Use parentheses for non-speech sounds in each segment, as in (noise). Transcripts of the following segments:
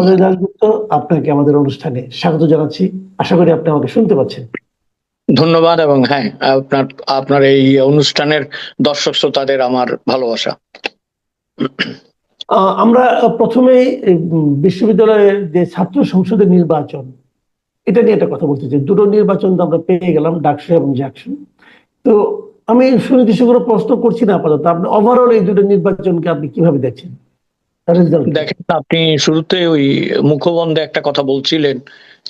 অজয় দাসগুপ্ত আপনাকে আমাদের অনুষ্ঠানে স্বাগত জানাচ্ছি। আশা করি আপনি আমাকে শুনতে পাচ্ছেন। ধন্যবাদ এবং হ্যাঁ আপনার আপনার এই অনুষ্ঠানের দর্শক শ্রোতাদের আমার ভালোবাসা। আমরা প্রথমে বিশ্ববিদ্যালয়ের যে ছাত্র সংসদের নির্বাচন এটা নিয়ে একটা কথা বলতে চাই। দুটো নির্বাচন তো আমরা পেয়ে গেলাম ডাকসু এবং জ্যাকসু। তো আমি সুনির্দিষ্ট করে প্রশ্ন করছি না আপাতত। আপনি ওভারঅল এই দুটো নির্বাচনকে আপনি কীভাবে দেখছেন? দেখেন, আপনি শুরুতে ওই মুখবন্ধে একটা কথা বলছিলেন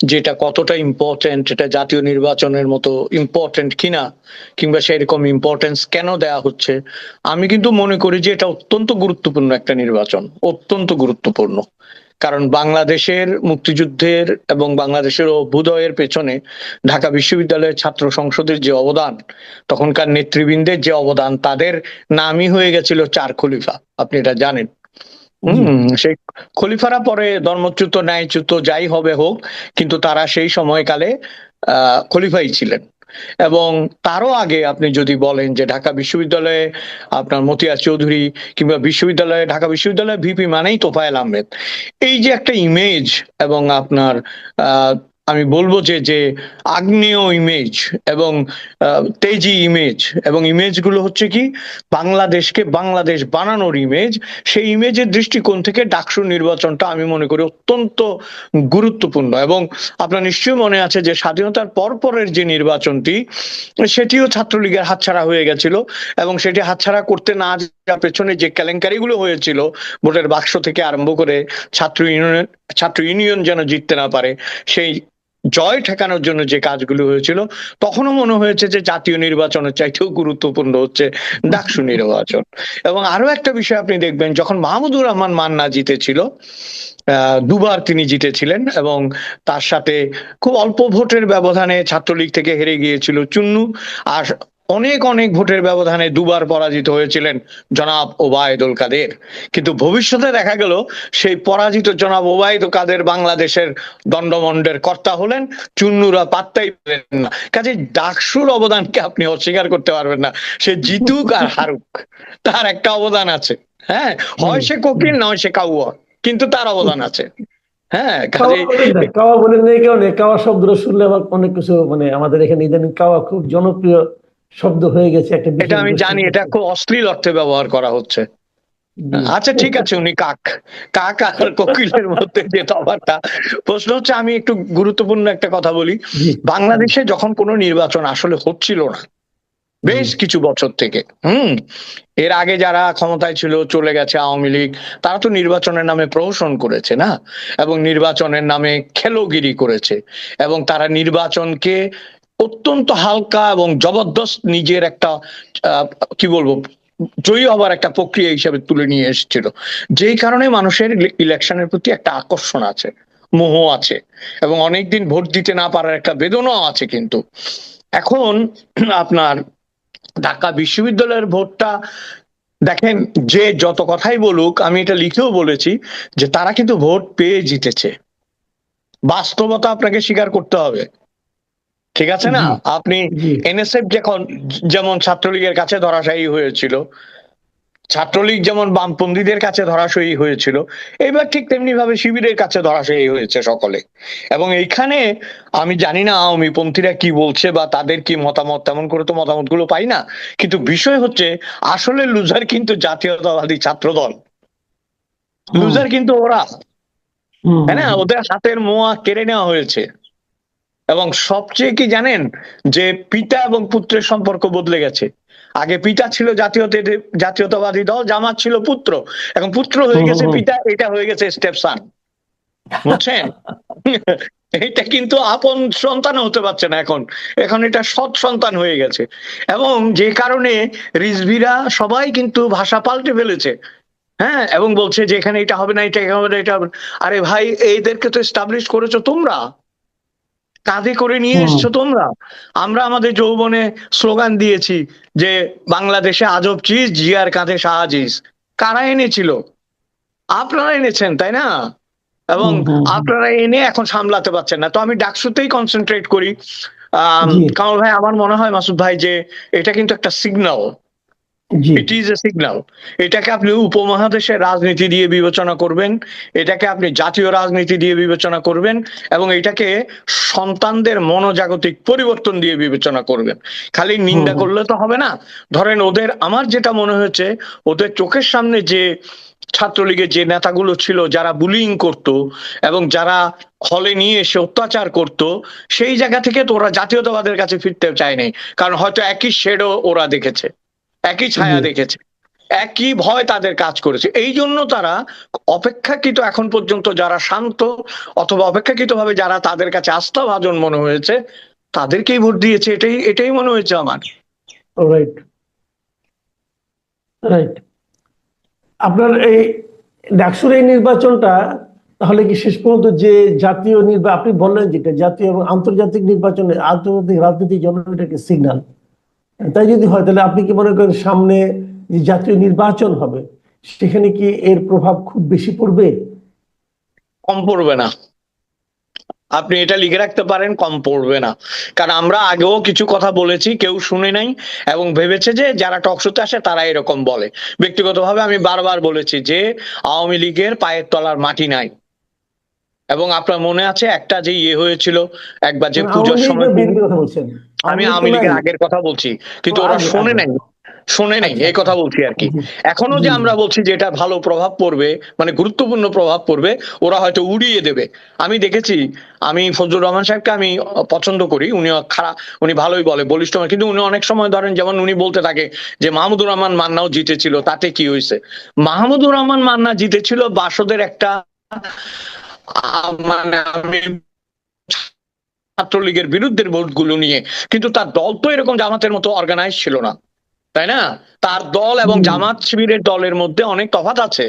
যেটা কতটা ইম্পর্টেন্ট এটা জাতীয় নির্বাচনের মতো ইম্পর্টেন্ট কিনা কিংবা সেরকম ইম্পর্টেন্স কেন দেয়া হচ্ছে? আমি কিন্তু মনে করি যে এটা অত্যন্ত গুরুত্বপূর্ণ একটা নির্বাচন, অত্যন্ত গুরুত্বপূর্ণ। কারণ বাংলাদেশের মুক্তিযুদ্ধের এবং বাংলাদেশের অভ্যুদয়ের পেছনে ঢাকা বিশ্ববিদ্যালয়ের ছাত্র সংসদের যে অবদান, তখনকার নেতৃবৃন্দের যে অবদান, তাদের নামই হয়ে গেছিল চার খলিফা। আপনি এটা জানেন। হম, সেই খলিফারা পরে ধর্মচ্যুত, ন্যায়চ্যুত, যাই হবে হোক, কিন্তু তারা সেই সময়কালে আহ খলিফাই ছিলেন। এবং তারও আগে আপনি যদি বলেন যে ঢাকা বিশ্ববিদ্যালয়ে আপনার মতিয়া চৌধুরী কিংবা বিশ্ববিদ্যালয়ে, ঢাকা বিশ্ববিদ্যালয়ে ভিপি মানেই তোফায়েল আহমেদ। এই যে একটা ইমেজ এবং আপনার আহ আমি বলব যে যে আগ্নেয় ইমেজ এবং তেজি ইমেজ এবং ইমেজগুলো হচ্ছে কি, বাংলাদেশকে বাংলাদেশ বানানোর ইমেজ সেই ইমেজের দৃষ্টিকোণ থেকে ডাকসু নির্বাচনটা আমি মনে করি অত্যন্ত গুরুত্বপূর্ণ এবং আপনার নিশ্চয়ই মনে আছে যে স্বাধীনতার পরপরের যে নির্বাচনটি, সেটিও ছাত্রলীগের হাতছাড়া হয়ে গেছিল এবং সেটি হাতছাড়া করতে না যাওয়ার পেছনে যে কেলেঙ্কারিগুলো হয়েছিল, ভোটের বাক্স থেকে আরম্ভ করে ছাত্র ইউনিয়ন ছাত্র ইউনিয়ন যেন জিততে না পারে, সেই জয় ঠেকানোর জন্য যে কাজগুলো হয়েছিল, তখনও মনে হয়েছে যে জাতীয় নির্বাচনের চাইতেও গুরুত্বপূর্ণ হচ্ছে ডাকসু নির্বাচন। এবং আরও একটা বিষয় আপনি দেখবেন, যখন মাহমুদুর রহমান মান্না জিতেছিল দুবার তিনি জিতেছিলেন এবং তার সাথে খুব অল্প ভোটের ব্যবধানে ছাত্রলীগ থেকে হেরে গিয়েছিল চুন্নু। আর অনেক অনেক ভোটের ব্যবধানে দুবার পরাজিত হয়েছিলেন জনাব ওবায়দুল কাদের। কিন্তু ভবিষ্যতে দেখা গেল, সেই পরাজিত জনাব ওবায়দুল কাদের বাংলাদেশের দণ্ডমণ্ডের কর্তা হলেন, চুন্নুরা পাত্তাই পেলেন না। কাজে ডাকসুর অবদানকে আপনি অস্বীকার করতে পারবেন না। সে জিতুক আর হারুক, তার একটা অবদান আছে। হ্যাঁ হয় সে কোকিল, নয় সে কাউয়া, কিন্তু তার অবদান আছে। হ্যাঁ কাওয়া বলেন এই কারণে কাওয়া শব্দটা শুনলে আমার অনেক কিছু মানে আমাদের এখানে ইদানিং কাওয়া খুব জনপ্রিয় শব্দ হয়ে গেছে একটা এটা আমি জানি এটা খুব অশ্লীল অর্থে ব্যবহার করা হচ্ছে। আচ্ছা ঠিক আছে উনি কাক। কাক আর কোকিলের মধ্যে যে তফাৎটা প্রশ্ন হচ্ছে আমি একটু গুরুত্বপূর্ণ একটা কথা বলি। বাংলাদেশে যখন কোনো নির্বাচন আসলে হচ্ছিল না বেশ কিছু বছর থেকে হুম এর আগে যারা ক্ষমতায় ছিল চলে গেছে আওয়ামী লীগ তারা তো নির্বাচনের নামে প্রহসন করেছে না? এবং নির্বাচনের নামে খেলোগিরি করেছে। এবং তারা নির্বাচনকে অত্যন্ত হালকা এবং জবরদস্ত নিজের একটা কি বলব, জয়ী হবার একটা প্রক্রিয়া হিসেবে তুলে নিয়ে এসেছিল। যেই কারণে মানুষের ইলেকশনের প্রতি একটা আকর্ষণ আছে, মোহ আছে এবং অনেকদিন ভোট দিতে না পারার একটা বেদনাও আছে কিন্তু। এখন আপনার ঢাকা বিশ্ববিদ্যালয়ের ভোটটা, দেখেন যে যত কথাই বলুক, আমি এটা লিখেও বলেছি যে তারা কিন্তু ভোট পেয়ে জিতেছে। বাস্তবতা আপনাকে স্বীকার করতে হবে। ঠিক আছে না? আপনি এনএসএফ যখন যেমন ছাত্রলীগের কাছে ধরাশায়ী হয়েছিল ছাত্রলীগ যেমন বামপন্থীদের কাছে ধরাশয়ী হয়েছিল এবার ঠিক তেমনি ভাবে শিবিরের কাছে ধরাশয়ী হয়েছে সকলে। এবং এইখানে আমি জানি না আওয়ামী পন্থীরা কি বলছে বা তাদের কি মতামত তেমন করে তো মতামতগুলো পাই না। কিন্তু বিষয় হচ্ছে আসলে লুজার কিন্তু জাতীয়তাবাদী ছাত্রদল। লুজার কিন্তু ওরা। তাই না? ওদের হাতের মোয়া কেড়ে নেওয়া হয়েছে। এবং সবচেয়ে কি জানেন? যে পিতা এবং পুত্রের সম্পর্ক বদলে গেছে। আগে পিতা ছিল জাতীয়তে জাতীয়তাবাদী দল জামাত ছিল পুত্র। এখন পুত্র হয়ে গেছে। পিতা এটা হয়ে গেছে স্টেপ সান বুঝছেন? এটা কিন্তু আপন সন্তান হতে পারছে না এখন। এখন এটা সৎ সন্তান হয়ে গেছে। এবং যে কারণে রিজভিরা সবাই কিন্তু ভাষা পাল্টে ফেলেছে। হ্যাঁ? এবং বলছে যে এখানে এটা হবে না এটা হবে না এটা হবে। আরে ভাই এদেরকে তো এস্টাবলিশ করেছ তোমরা। কাঁধে করে নিয়ে। এসছো তোমরা? আমরা আমাদের যৌবনে স্লোগান দিয়েছি যে বাংলাদেশে আজব চিজ জিয়ার কাঁধে সাহাজিজ কারা এনেছিল? আপনারা এনেছেন তাই না? এবং। আপনারা এনে এখন সামলাতে পারছেন না। তো আমি ডাকসুতেই কনসেন্ট্রেট করি। আহ। কামাল ভাই আমার মনে হয় মাসুদ ভাই যে এটা কিন্তু একটা signal it is a signal এটাকে আপনি উপমহাদেশের রাজনীতি দিয়ে বিবেচনা করবেন এটাকে আপনি জাতীয় রাজনীতি দিয়ে বিবেচনা করবেন এবং এটাকে সন্তানদের মনোজাগতিক পরিবর্তন দিয়ে বিবেচনা করবেন। খালি নিন্দা করলে তো হবে না। ধরেন ওদের আমার যেটা মনে হয়েছে ওদের চোখের সামনে যে ছাত্রলীগের যে নেতাগুলো ছিল যারা বুলিং করত এবং যারা হলে নিয়ে এসে অত্যাচার করত সেই জায়গা থেকে তো ওরা জাতীয়তাবাদের কাছে ফিরতে চায়নি। কারণ হয়তো একই শেডও ওরা দেখেছে। একই ছায়া দেখেছে একই ভয় তাদের কাজ করেছে। এই জন্য তারা অপেক্ষাকৃত এখন পর্যন্ত যারা শান্ত অথবা অপেক্ষাকৃত ভাবে যারা তাদের কাছে আস্থাভাজন মনে হয়েছে তাদেরকেই ভোট দিয়েছে এটাই এটাই মনে হয়েছে আমার। রাইট রাইট আপনার এই ডাকসুর এই নির্বাচনটা তাহলে কি শেষ পর্যন্ত যে জাতীয় নির্বাচন আপনি বললেন যেটা জাতীয় এবং আন্তর্জাতিক নির্বাচনে আন্তর্জাতিক রাজনীতির জন্য এটাকে সিগন্যাল তাই যদি হয়, তাহলে আপনি কি মনে করেন সামনে যে জাতীয় নির্বাচন হবে, সেখানে কি এর প্রভাব খুব বেশি পড়বে? কম পড়বে না। আপনি এটা লিখে রাখতে পারেন, কম পড়বে না। কারণ আমরা আগেও কিছু কথা বলেছি, কেউ শুনে নাই, এবং ভেবেছে যে যারা টকশোতে আসে, তারা এরকম বলে। ব্যক্তিগতভাবে আমি বারবার বলেছি যে আওয়ামী লীগের পায়ের তলার মাটি নাই। এবং আপনার মনে আছে একটা যে ইয়ে হয়েছিল একবার যে আওয়ামী পুজোর সময় আমি আওয়ামী লীগের আগের কথা বলছি কিন্তু ওরা শোনে নাই শোনে নাই এই কথা বলছি আর কি। এখনও যে আমরা বলছি যে এটা ভালো প্রভাব পড়বে মানে গুরুত্বপূর্ণ প্রভাব পড়বে ওরা হয়তো উড়িয়ে দেবে। আমি দেখেছি আমি ফজলুর রহমান সাহেবকে আমি পছন্দ করি উনি খারাপ উনি ভালোই বলে বলিষ্ঠ। কিন্তু উনি অনেক সময় ধরেন যেমন উনি বলতে থাকে যে মাহমুদুর রহমান মান্নাও জিতেছিল তাতে কি হয়েছে? মাহমুদুর রহমান মান্না জিতেছিল বাসদের একটা মানে আমি ছাত্রলীগের বিরুদ্ধে ভোটগুলো নিয়ে কিন্তু তার দল তো এরকম জামাতের মতো অর্গানাইজ ছিল না তাই না? তার দল এবং জামাত শিবিরের দলের মধ্যে অনেক তফাত আছে।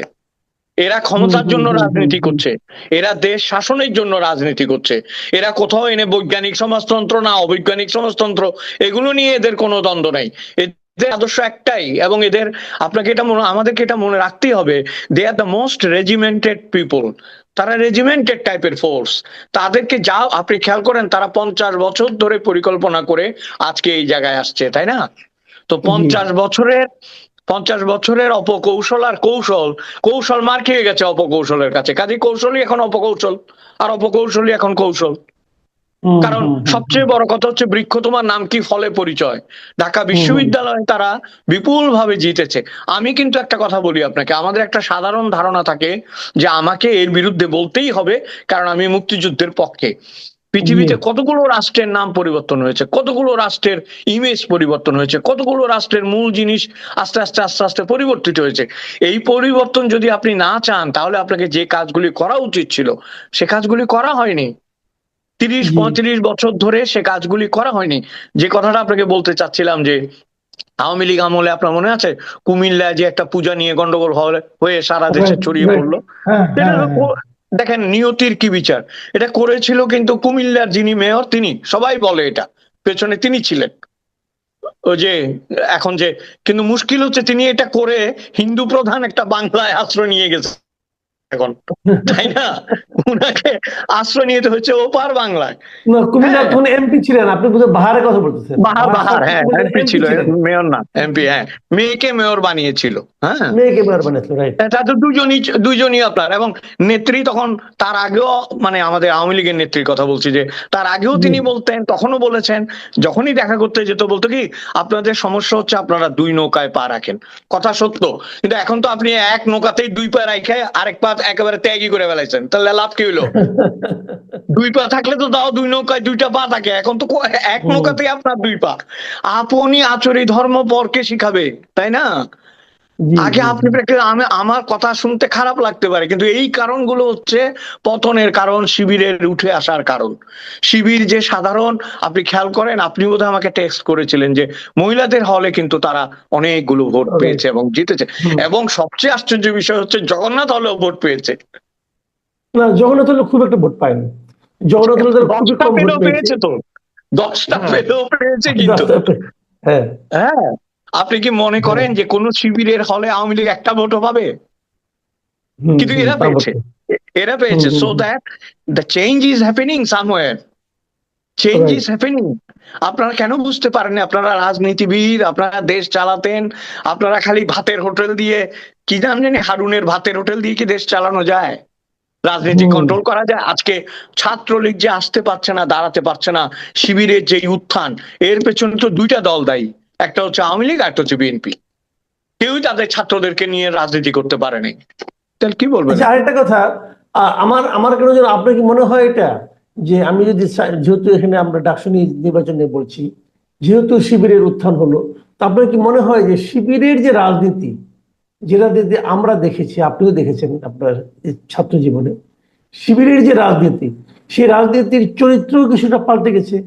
এরা ক্ষমতার জন্য রাজনীতি করছে এরা দেশ শাসনের জন্য রাজনীতি করছে এরা কোথাও এনে বৈজ্ঞানিক সমাজতন্ত্র না অবৈজ্ঞানিক সমাজতন্ত্র এগুলো নিয়ে এদের কোনো দ্বন্দ্ব নাই। এদের আদর্শ একটাই এবং এদের আপনাকে এটা মনে আমাদেরকে এটা মনে রাখতেই হবে they are the most regimented people তারা রেজিমেন্টেড টাইপের ফোর্স তাদেরকে যা আপনি খেয়াল করেন তারা পঞ্চাশ বছর ধরে পরিকল্পনা করে আজকে এই জায়গায় আসছে তাই না? তো পঞ্চাশ বছরের পঞ্চাশ বছরের অপকৌশল আর কৌশল কৌশল মার খেয়ে গেছে অপকৌশলের কাছে। কাজে কৌশলই এখন অপকৌশল আর অপকৌশলই এখন কৌশল। কারণ সবচেয়ে বড় কথা হচ্ছে বৃক্ষ তোমার নাম কি? ফলে পরিচয়। ঢাকা বিশ্ববিদ্যালয়ে তারা বিপুল ভাবে জিতেছে। আমি কিন্তু একটা কথা বলি আপনাকে। আমাদের একটা সাধারণ ধারণা থাকে যে আমাকে এর বিরুদ্ধে বলতেই হবে কারণ আমি মুক্তিযুদ্ধের পক্ষে। পৃথিবীতে কতগুলো রাষ্ট্রের নাম পরিবর্তন হয়েছে? কতগুলো রাষ্ট্রের ইমেজ পরিবর্তন হয়েছে? কতগুলো রাষ্ট্রের মূল জিনিস আস্তে আস্তে আস্তে আস্তে পরিবর্তিত হয়েছে? এই পরিবর্তন যদি আপনি না চান তাহলে আপনাকে যে কাজগুলি করা উচিত ছিল সে কাজগুলি করা হয়নি। তিরিশ পঁয়ত্রিশ বছর ধরে সে কাজগুলি করা হয়নি। যে কথাটা আপনাকে বলতে চাচ্ছিলাম যে আওয়ামী লীগ আমলে আপনার মনে আছে? কুমিল্লায় যে একটা পূজা নিয়ে গন্ডগোল হলে- হয়ে সারা দেশে ছড়িয়ে পড়ল। হ্যাঁ, হ্যাঁ, কো- দেখেন নিয়তির কি বিচার? এটা করেছিল কিন্তু কুমিল্লার যিনি মেয়র তিনি। সবাই বলে এটা। পেছনে তিনি ছিলেন। ওই যে এখন যে কিন্তু মুশকিল হচ্ছে তিনি এটা করে হিন্দু প্রধান একটা বাংলায় আশ্রয় নিয়ে গেছে। এখন। (laughs) তাই না? উনাকে আশ্রয় নিতে হচ্ছে ওপার বাংলায়। হ্যাঁ। তখন এমপি ছিলেন আপনি বাহারের কথা বলতেছেন। বাহার বাহার হ্যাঁ এমপি ছিল মেয়র না এমপি হ্যাঁ। মেয়েকে মেয়র বানিয়েছিল হ্যাঁ। মেয়েকে মেয়র বানিয়েছিল রাইট এটা তো দুজনই দুজনই আপনার এবং নেত্রী তখন তার আগেও মানে আমাদের আওয়ামী লীগের নেত্রীর কথা বলছি যে তার আগেও তিনি বলতেন তখনও বলেছেন যখনই দেখা করতে যেত বলতো কি আপনাদের সমস্যা হচ্ছে আপনারা দুই নৌকায় পা রাখেন। কথা সত্য কিন্তু এখন তো আপনি এক নৌকাতেই দুই পা রাখে আরেক পা একেবারে ত্যাগই করে ফেলাইছেন। তাহলে লাভ কি হইল? দুই পা থাকলে তো দাও দুই নৌকায় দুইটা পা থাকে। এখন তো এক নৌকাতে নৌকাতেই আপনার দুই পা। আপনি আচরি ধর্ম পরকে শিখাবে তাই না? আগে আপনি আমি আমার কথা শুনতে খারাপ লাগতে পারে কিন্তু এই কারণগুলো হচ্ছে পতনের কারণ শিবিরের উঠে আসার কারণ। শিবির যে সাধারণ আপনি খেয়াল করেন আপনি বোধহয় আমাকে টেক্সট করেছিলেন যে মহিলাদের হলে কিন্তু তারা অনেকগুলো ভোট পেয়েছে এবং জিতেছে। এবং সবচেয়ে আশ্চর্য বিষয় হচ্ছে জগন্নাথ হলেও ভোট পেয়েছে। না জগন্নাথ হলে খুব একটা ভোট পায়নি। জগন্নাথ হলে পেয়েছে। তো। দশটা হ্যাঁ। পেলেও পেয়েছে কিন্তু। হ্যাঁ। হ্যাঁ। আপনি কি মনে করেন যে কোন শিবিরের হলে আওয়ামী লীগ একটা ভোটও পাবে? কিন্তু এরা পেয়েছে। এরা পেয়েছে। So. That the change is happening somewhere change. Is happening আপনারা কেন বুঝতে পারেন আপনারা রাজনীতিবিদ আপনারা দেশ চালাতেন আপনারা খালি ভাতের হোটেল দিয়ে কি নাম জানি হারুনের ভাতের হোটেল দিয়ে কি দেশ চালানো যায়? রাজনীতি কন্ট্রোল করা যায়? আজকে ছাত্রলীগ যে আসতে পারছে না দাঁড়াতে পারছে না শিবিরের যে উত্থান এর পেছনে তো দুইটা দল দায়ী। একটা হচ্ছে আওয়ামী লীগ, একটা হচ্ছে বিএনপি। কেউই তাদের ছাত্রদেরকে নিয়ে রাজনীতি করতে পারেনি তাহলে কি বলবেন? আচ্ছা আরেকটা কথা আমার আমার কেন যেন, আপনার কি মনে হয় এটা? যে আমি যদি যেহেতু এখানে আমরা ডাকসুনি নির্বাচন বলছি, যেহেতু শিবিরের উত্থান হলো আপনার কি মনে হয় যে শিবিরের যে রাজনীতি যেটা দিদি আমরা দেখেছি, আপনিও দেখেছেন আপনার ছাত্র জীবনে, শিবিরের যে রাজনীতি, সেই রাজনীতির চরিত্র কিছুটা পাল্টে গেছে।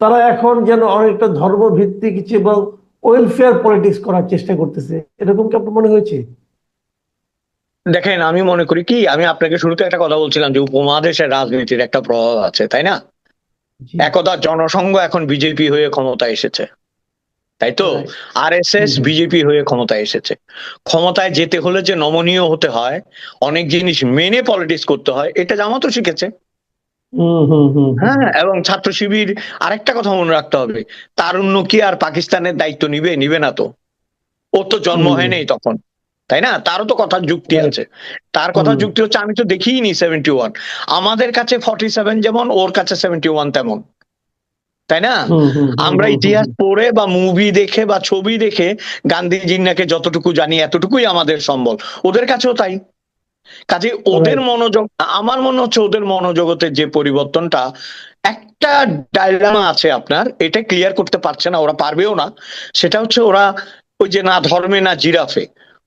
তারা এখন যেন অনেকটা ধর্মভিত্তিক কিছু এবং ওয়েলফেয়ার পলিটিক্স করার চেষ্টা করতেছে। এরকম কি আপনার মনে হয়েছে? দেখেন আমি মনে করি কি আমি আপনাকে শুরুতে একটা কথা বলছিলাম যে উপমহাদেশের রাজনীতির একটা প্রভাব আছে তাই না? একদা জনসংঘ এখন বিজেপি হয়ে ক্ষমতা এসেছে তাই তো? আর এস এস বিজেপি হয়ে ক্ষমতায় এসেছে। ক্ষমতায় যেতে হলে যে নমনীয় হতে হয় অনেক জিনিস মেনে পলিটিক্স করতে হয় এটা জামাতও শিখেছে। হ্যাঁ এবং ছাত্র শিবির আরেকটা কথা মনে রাখতে হবে। তারুণ্য কি আর পাকিস্তানের দায়িত্ব নিবে? নিবে না তো। ওর তো জন্ম। হয় নেই তখন তাই না? তারও তো কথার যুক্তি আছে। তার কথা যুক্তি হচ্ছে আমি তো দেখিনি সেভেন্টি ওয়ান আমাদের কাছে ফর্টি সেভেন যেমন ওর কাছে সেভেন্টি ওয়ান তেমন। তাই না? আমরা ইতিহাস পড়ে বা মুভি দেখে বা ছবি দেখে গান্ধীজির নাকি যতটুকু জানি এতটুকুই আমাদের সম্বল। ওদের কাছেও তাই। কাজে ওদের মনোযোগ আমার মনে হচ্ছে ওদের মনোজগতের যে পরিবর্তনটা একটা ডায়লামা আছে আপনার এটা ক্লিয়ার করতে পারছে না ওরা পারবেও না। সেটা হচ্ছে ওরা ওই যে না ধর্মে না জিরাফে।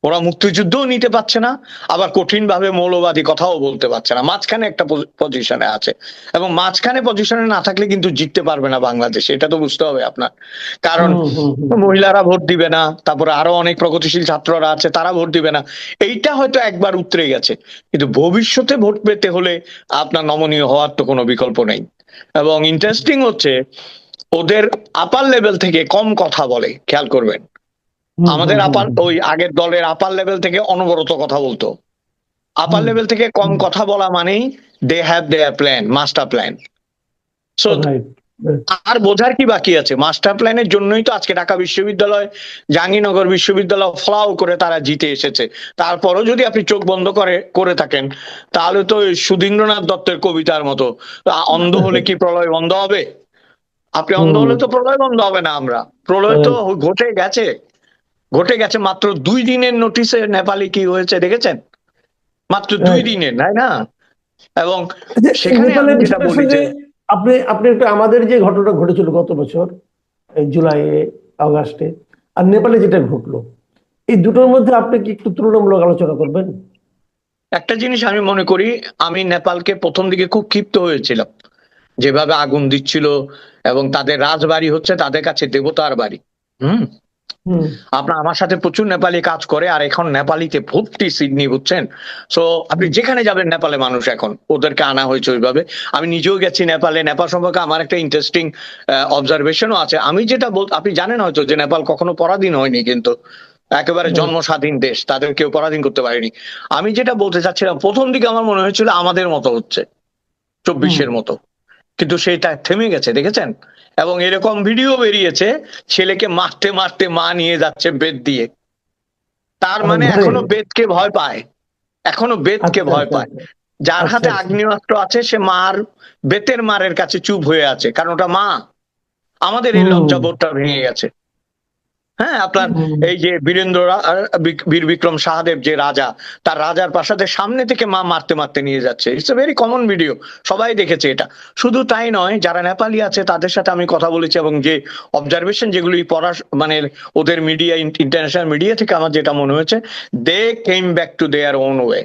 ওরা মুক্তিযুদ্ধও নিতে পারছে না আবার কঠিন ভাবে মৌলবাদী কথাও বলতে পারছে না। মাঝখানে একটা পজিশনে আছে। এবং মাঝখানে পজিশনে না থাকলে কিন্তু জিততে পারবে না বাংলাদেশ এটা তো বুঝতে হবে আপনার। কারণ মহিলারা ভোট দিবে না তারপরে আরও অনেক প্রগতিশীল ছাত্ররা আছে তারা ভোট দিবে না। এইটা হয়তো একবার উতরে গেছে। কিন্তু ভবিষ্যতে ভোট পেতে হলে আপনার নমনীয় হওয়ার তো কোনো বিকল্প নেই। এবং ইন্টারেস্টিং হচ্ছে ওদের আপার লেভেল থেকে কম কথা বলে খেয়াল করবেন। আমাদের আপার ওই আগের দলের আপার লেভেল থেকে অনবরত কথা বলতো। আপার লেভেল থেকে কম কথা বলা মানেই they have their plan master plan so আর বোঝার কি বাকি আছে? মাস্টার প্ল্যানের জন্যই তো আজকে ঢাকা বিশ্ববিদ্যালয় জাহাঙ্গীরনগর বিশ্ববিদ্যালয় ফ্লাও করে তারা জিতে এসেছে। তারপরও যদি আপনি চোখ বন্ধ করে করে থাকেন তাহলে তো ওই সুধীন্দ্রনাথ দত্তের কবিতার মতো। অন্ধ হলে কি প্রলয় বন্ধ হবে? আপনি অন্ধ হলে তো প্রলয় বন্ধ হবে না আমরা। প্রলয় তো ঘটে গেছে। ঘটে গেছে মাত্র দুই দিনের নোটিশে নেপালি কি হয়েছে দেখেছেন? মাত্র দুই দিনের তাই না? এবং আচ্ছা, সেখানে আপনি আপনি একটু আমাদের যে ঘটনা ঘটেছিল গত বছর এই জুলাইয়ে আগস্টে আর নেপালে যেটা ঘটলো এই দুটোর মধ্যে আপনি কি একটু তুলনামূলক আলোচনা করবেন? একটা জিনিস আমি মনে করি আমি নেপালকে প্রথম দিকে খুব ক্ষিপ্ত হয়েছিলাম। যেভাবে আগুন দিচ্ছিল এবং তাদের রাজবাড়ি হচ্ছে তাদের কাছে দেবতার বাড়ি। হুম? আপনার আমার সাথে প্রচুর নেপালি কাজ করে আর এখন নেপালিতে ভর্তি সিডনি বুঝছেন? সো আপনি যেখানে যাবেন নেপালে মানুষ এখন ওদেরকে আনা হয়েছে ওইভাবে। আমি নিজেও গেছি নেপালে নেপাল সম্পর্কে আমার একটা ইন্টারেস্টিং অবজারভেশনও আছে। আমি যেটা বল আপনি জানেন হয়তো যে নেপাল কখনো পরাধীন হয়নি কিন্তু একেবারে। জন্ম স্বাধীন দেশ তাদের কেউ পরাধীন করতে পারেনি। আমি যেটা বলতে চাচ্ছিলাম প্রথম দিকে আমার মনে হয়েছিল আমাদের মতো হচ্ছে চব্বিশের মতো। কিন্তু সেটা থেমে গেছে দেখেছেন? এবং এরকম ভিডিও বেরিয়েছে ছেলেকে মারতে মারতে মা নিয়ে যাচ্ছে বেদ দিয়ে। তার মানে এখনও বেদকে ভয় পায়। এখনও বেদকে আচ্ছা, ভয় আচ্ছা, পায়। যার আচ্ছা, হাতে। আগ্নেয়াস্ত্র আছে সে মার বেতের মারের কাছে চুপ হয়ে আছে কারণ ওটা মা। আমাদের এই লজ্জা লজ্জাবোধটা ভেঙে গেছে। হ্যাঁ আপনার এই যে বীরেন্দ্র আর বীর বিক্রম সাহাদেব যে রাজা তার রাজার প্রাসাদের সামনে থেকে মা মারতে মারতে নিয়ে যাচ্ছে। It's a very common video সবাই দেখেছে এটা। শুধু তাই নয় যারা নেপালি আছে তাদের সাথে আমি কথা বলেছি এবং যে অবজারভেশন যেগুলি পড়া মানে ওদের মিডিয়া ইন্টারন্যাশনাল মিডিয়া থেকে আমার যেটা মনে হয়েছে they came back to their own way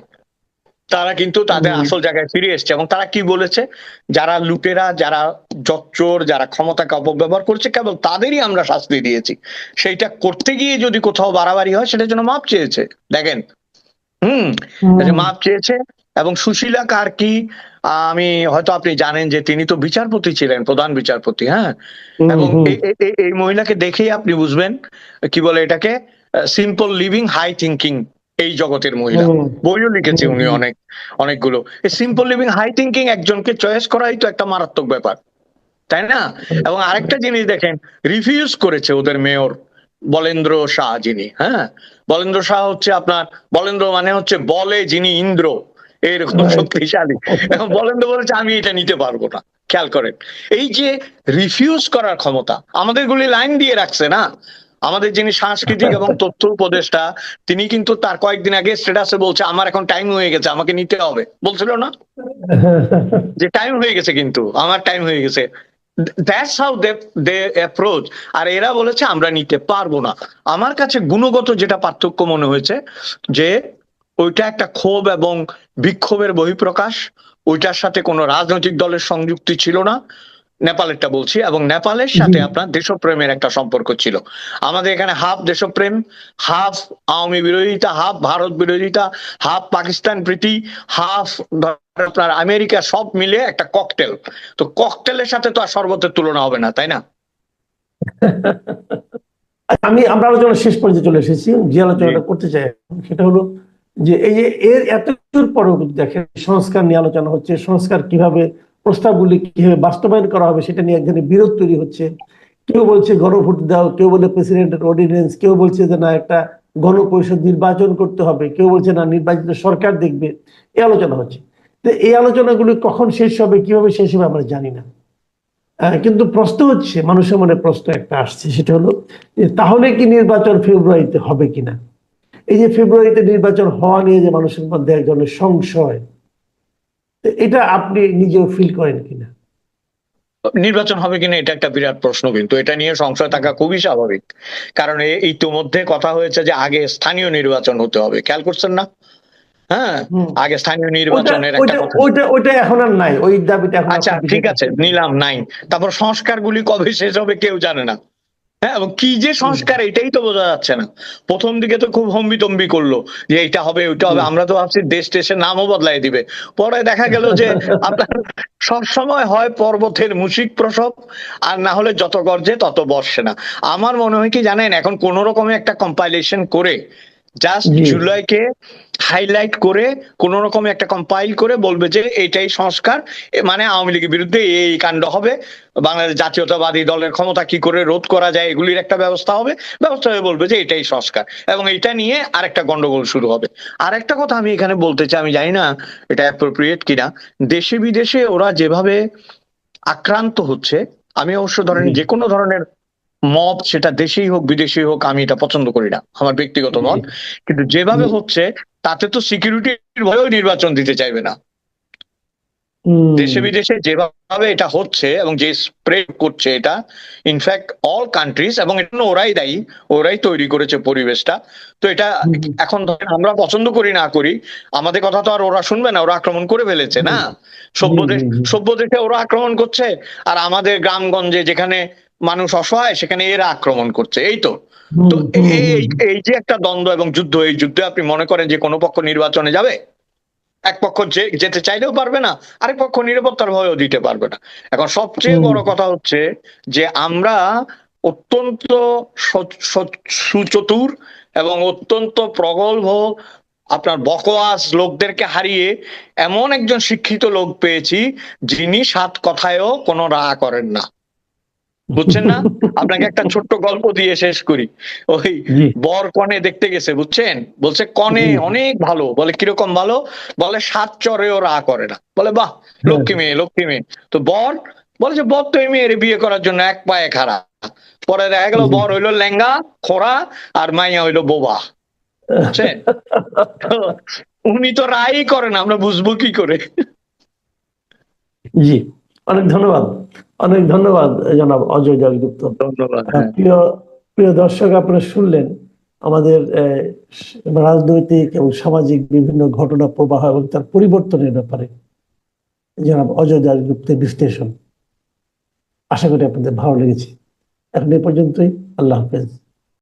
তারা কিন্তু তাদের আসল জায়গায় ফিরে এসছে এবং তারা কি বলেছে? যারা লুটেরা যারা জচ্চোর যারা ক্ষমতাকে অপব্যবহার করছে কেবল তাদেরই আমরা শাস্তি দিয়েছি। সেইটা করতে গিয়ে যদি কোথাও বাড়াবাড়ি হয় সেটার জন্য মাপ চেয়েছে। দেখেন হুম। মাপ চেয়েছে এবং সুশীলা কার্কি আমি হয়তো আপনি জানেন যে তিনি তো বিচারপতি ছিলেন প্রধান বিচারপতি হ্যাঁ? এবং এই মহিলাকে দেখেই আপনি বুঝবেন কি বলে এটাকে? সিম্পল লিভিং হাই থিঙ্কিং এই জগতের মহিলা। বইও লিখেছে উনি অনেক অনেকগুলো। সিম্পল লিভিং হাই থিঙ্কিং একজনকে চয়েস করাই তো একটা মারাত্মক ব্যাপার। তাই না? এবং আরেকটা জিনিস দেখেন রিফিউজ করেছে ওদের মেয়র বলেন্দ্র শাহ যিনি হ্যাঁ? বলেন্দ্র শাহ হচ্ছে আপনার বলেন্দ্র মানে হচ্ছে বলে যিনি ইন্দ্র এরকম শক্তিশালী। এবং বলেন্দ্র বলেছে আমি এটা নিতে পারব না। খেয়াল করেন। এই যে রিফিউজ করার ক্ষমতা আমাদের গুলি লাইন দিয়ে রাখছে না? আমাদের যিনি সাংস্কৃতিক (laughs) এবং তথ্য উপদেষ্টা তিনি কিন্তু তার কয়েকদিন আগে স্ট্যাটাসে বলছে আমার এখন টাইম হয়ে গেছে আমাকে নিতে হবে। বলছিল না? (laughs) যে টাইম হয়ে গেছে কিন্তু আমার টাইম হয়ে গেছে। That's how they they approach আর এরা বলেছে আমরা নিতে পারব না। আমার কাছে গুণগত যেটা পার্থক্য মনে হয়েছে যে ওইটা একটা ক্ষোভ এবং বিক্ষোভের বহিঃপ্রকাশ ওইটার সাথে কোনো রাজনৈতিক দলের সংযুক্তি ছিল না। নেপালেরটা বলছি এবং নেপালের সাথে আপনার দেশপ্রেমের একটা সম্পর্ক ছিল। আমাদের এখানে হাফ দেশপ্রেম হাফ আওয়ামী বিরোধিতা হাফ ভারত বিরোধিতা হাফ পাকিস্তান প্রীতি হাফ আপনার আমেরিকা সব মিলে একটা ককটেল তো ককটেলের সাথে তো আর শরবতের তুলনা হবে না তাই না? আমি আমরা আলোচনা শেষ পর্যায়ে চলে এসেছি যে আলোচনাটা করতে চাই সেটা হলো যে এই যে এর এত পরেও দেখেন সংস্কার নিয়ে আলোচনা হচ্ছে সংস্কার কীভাবে প্রস্তাবগুলি কীভাবে বাস্তবায়ন করা হবে সেটা নিয়ে এক ধরনের বিরোধ তৈরি হচ্ছে। কেউ বলছে গণভোট দাও, কেউ বলে প্রেসিডেন্টের অর্ডিন্যান্স কেউ বলছে যে না, একটা গণপরিষদ নির্বাচন করতে হবে, কেউ বলছে না, নির্বাচিত সরকার দেখবে। এই আলোচনা হচ্ছে। তো এই আলোচনাগুলি কখন শেষ হবে, কীভাবে শেষ হবে আমরা জানি না। কিন্তু প্রশ্ন হচ্ছে, মানুষের মনে প্রশ্ন একটা আসছে, সেটা হলো তাহলে কি নির্বাচন ফেব্রুয়ারিতে হবে কিনা? এই যে ফেব্রুয়ারিতে নির্বাচন হওয়া নিয়ে যে মানুষের মধ্যে এক ধরনের সংশয় এটা আপনি নিজেও ফিল করেন কিনা? নির্বাচন হবে কিনা এটা একটা বিরাট প্রশ্ন কিন্তু এটা নিয়ে সংশয় থাকা খুবই স্বাভাবিক। কারণ ইতিমধ্যে কথা হয়েছে যে আগে স্থানীয় নির্বাচন হতে হবে। খেয়াল করছেন না? হ্যাঁ? আগে স্থানীয় নির্বাচনের একটা ওইটা ওইটা ওইটা এখন আর নাই। ওই দাবিটা আচ্ছা ঠিক আছে নিলাম নাই। তারপর সংস্কারগুলি কবে শেষ হবে কেউ জানে না। হ্যাঁ এবং কি যে সংস্কার এটাই তো বোঝা যাচ্ছে না। প্রথম দিকে তো খুব হম্বিতম্বি করল যে এটা হবে ওইটা হবে। আমরা তো ভাবছি দেশ টেশের নামও বদলাই দিবে। পরে দেখা গেল যে (laughs) আপনার সবসময় হয় পর্বতের মুশিক প্রসব আর না হলে যত গর্জে তত বর্ষে না। আমার মনে হয় কি জানেন এখন কোন রকমে একটা কম্পাইলেশন করে জাস্ট জুলাইকে হাইলাইট করে কোন রকমে একটা কম্পাইল করে বলবে যে এটাই সংস্কার মানে আওয়ামী লীগের বিরুদ্ধে এই কাণ্ড হবে। বাংলাদেশ জাতীয়তাবাদী দলের ক্ষমতা কি করে রোধ করা যায় এগুলির একটা ব্যবস্থা হবে। ব্যবস্থা হয়ে বলবে যে এটাই সংস্কার এবং এটা নিয়ে আরেকটা গন্ডগোল শুরু হবে। আর একটা কথা আমি এখানে বলতে চাই আমি জানি না এটা অ্যাপ্রোপ্রিয়েট কিনা। দেশে বিদেশে ওরা যেভাবে আক্রান্ত হচ্ছে আমি অবশ্য ধরেন। যে কোনো ধরনের মত সেটা দেশেই হোক বিদেশেই হোক আমি এটা পছন্দ করি না আমার ব্যক্তিগত মত। কিন্তু যেভাবে হচ্ছে তাতে তো সিকিউরিটির ভয়েও নির্বাচন দিতে চাইবে না। দেশে বিদেশে যেভাবে এটা হচ্ছে এবং যে স্প্রেড করছে এটা ইনফ্যাক্ট অল কান্ট্রিজ এবং এটা ওরাই দায়ী ওরাই তৈরি করেছে পরিবেশটা। তো এটা এখন ধরেন আমরা পছন্দ করি না করি আমাদের কথা তো আর ওরা শুনবে না ওরা আক্রমণ করে ফেলেছে না? সভ্য দেশ। সভ্য দেশে ওরা আক্রমণ করছে আর আমাদের গ্রামগঞ্জে যেখানে মানুষ অসহায় সেখানে এরা আক্রমণ করছে এই তো। তো এই এই- যে একটা দ্বন্দ্ব এবং যুদ্ধ এই যুদ্ধে আপনি মনে করেন যে কোনো পক্ষ নির্বাচনে যাবে? এক পক্ষ যে- যেতে চাইলেও পারবে না আরেক পক্ষ নিরাপত্তার ভয়ও দিতে পারবে না। এখন সবচেয়ে বড় কথা হচ্ছে যে আমরা অত্যন্ত সুচতুর এবং অত্যন্ত প্রগল্ভ আপনার বকওয়াস লোকদেরকে হারিয়ে এমন একজন শিক্ষিত লোক পেয়েছি যিনি সাত কথায়ও কোনো রা করেন না। বুঝছেন না? আপনাকে একটা ছোট্ট গল্প দিয়ে শেষ করি। ওই বর কনে দেখতে গেছে বুঝছেন? বলছে কনে অনেক ভালো। বলে কীরকম ভালো? বলে সাত চরেও রা করে না। বলে বাহ লক্ষ্মী মেয়ে লক্ষ্মী মেয়ে। তো বর বলে যে বর তো এই মেয়ের বিয়ে করার জন্য এক পায়ে খাড়া। পরে দেখা গেল বর হইল লেঙ্গা খোড়া আর মাইয়া হইল বোবা। বুঝছেন? তো উনি তো রাই করেন আমরা বুঝব কি করে? জি। অনেক ধন্যবাদ। অনেক ধন্যবাদ জনাব অজয় জয়গুপ্ত প্রিয় প্রিয় দর্শক আপনারা শুনলেন আমাদের রাজনৈতিক এবং সামাজিক বিভিন্ন ঘটনা প্রবাহ এবং তার পরিবর্তনের ব্যাপারে জনাব অজয় দাসগুপ্তের বিশ্লেষণ। আশা করি আপনাদের ভালো লেগেছে। এখন এ পর্যন্তই আল্লাহ হাফেজ।